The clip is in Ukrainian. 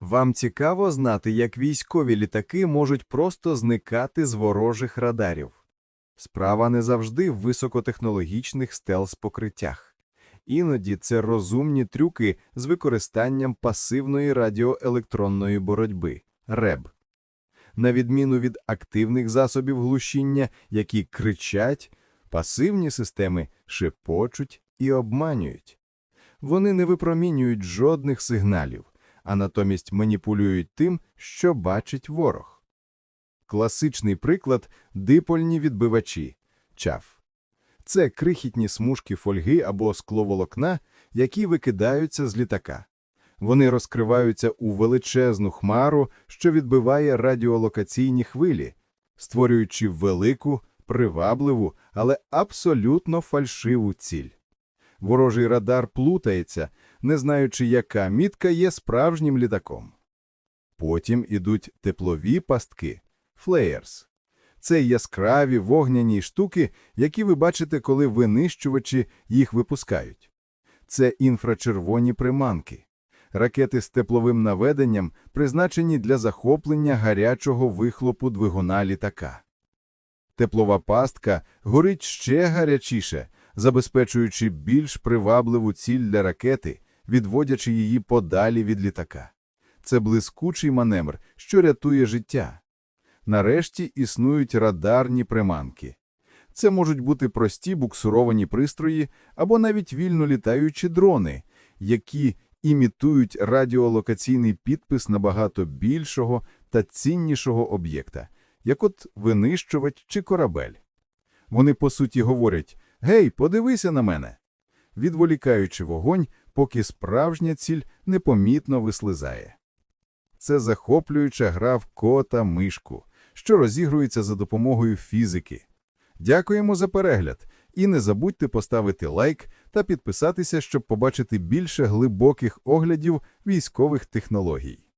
Вам цікаво знати, як військові літаки можуть просто зникати з ворожих радарів. Справа не завжди в високотехнологічних стелс-покриттях. Іноді це розумні трюки з використанням пасивної радіоелектронної боротьби РЕБ. На відміну від активних засобів глушіння, які кричать, пасивні системи шепочуть і обманюють. Вони не випромінюють жодних сигналів, а натомість маніпулюють тим, що бачить ворог. Класичний приклад – дипольні відбивачі – ЧАФ. Це крихітні смужки фольги або скловолокна, які викидаються з літака. Вони розкриваються у величезну хмару, що відбиває радіолокаційні хвилі, створюючи велику, привабливу, але абсолютно фальшиву ціль. Ворожий радар плутається, не знаючи, яка мітка є справжнім літаком. Потім ідуть теплові пастки – флеєрс. Це яскраві вогняні штуки, які ви бачите, коли винищувачі їх випускають. Це інфрачервоні приманки. Ракети з тепловим наведенням призначені для захоплення гарячого вихлопу двигуна літака. Теплова пастка горить ще гарячіше, забезпечуючи більш привабливу ціль для ракети, відводячи її подалі від літака. Це блискучий маневр, що рятує життя. Нарешті існують радарні приманки. Це можуть бути прості буксуровані пристрої або навіть вільно літаючі дрони, які імітують радіолокаційний підпис набагато більшого та ціннішого об'єкта, як от винищувач чи корабель. Вони по суті говорять «Гей, подивися на мене!», відволікаючи вогонь, поки справжня ціль непомітно вислизає. Це захоплююча гра в кота-мишку, що розігрується за допомогою фізики. Дякуємо за перегляд і не забудьте поставити лайк та підписатися, щоб побачити більше глибоких оглядів військових технологій.